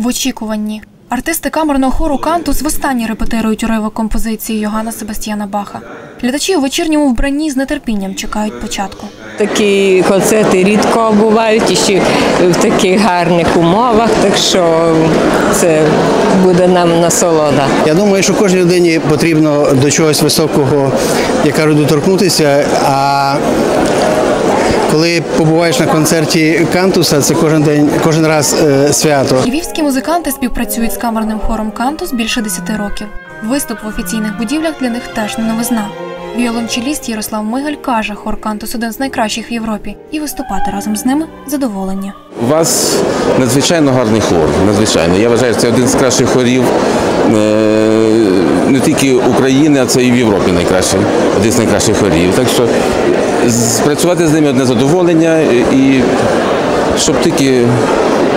В очікуванні. Артисти камерного хору Кантус востаннє репетирують уривок композиції Йоганна Себастьяна Баха. Глядачі у вечірньому вбранні з нетерпінням чекають початку. Такі концерти рідко бувають і ще в таких гарних умовах, так що це буде нам насолода. Я думаю, що кожній людині потрібно до чогось високого, як кажуть, доторкнутися. А коли побуваєш на концерті Кантуса, це кожен день, кожен раз е, свято. Львівські музиканти співпрацюють з камерним хором Кантус більше 10 років. Виступ в офіційних будівлях для них теж не новизна. Віолончеліст Ярослав Мигаль каже, хор Кантус один з найкращих в Європі, і виступати разом з ними задоволення. У вас надзвичайно гарний хор. Надзвичайно. Я вважаю, що це один з кращих хорів е, не тільки України, а це і в Європі найкращий, один з найкращих хорів. Так що працювати з ними одне задоволення і щоб тільки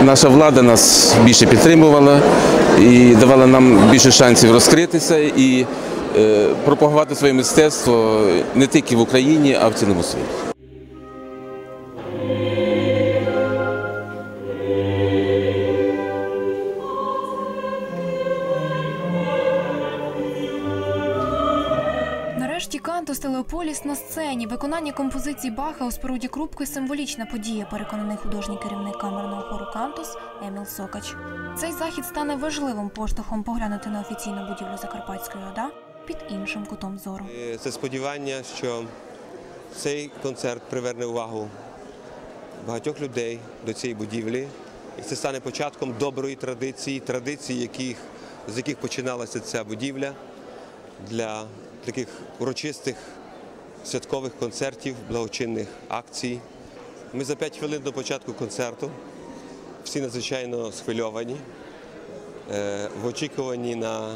наша влада нас більше підтримувала і давала нам більше шансів розкритися і е, пропагувати своє мистецтво не тільки в Україні, а в цілому світі. Нарешті Кантус Телеополіс на сцені. Виконання композиції Баха у споруді Крупки символічна подія, переконаний художній керівник камерного хору Кантус Еміл Сокач. Цей захід стане важливим поштовхом поглянути на офіційну будівлю Закарпатської ОДА під іншим кутом зору. Е, Це сподівання, що цей концерт приверне увагу багатьох людей до цієї будівлі, і це стане початком доброї традиції, традицій, яких, з яких починалася ця будівля для таких урочистих святкових концертів, благочинних акцій. Ми за 5 хвилин до початку концерту всі надзвичайно схвильовані, е, в очікуванні на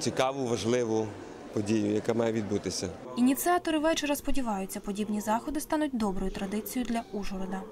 цікаву, важливу подію, яка має відбутися. Ініціатори вечора сподіваються, подібні заходи стануть доброю традицією для Ужгорода.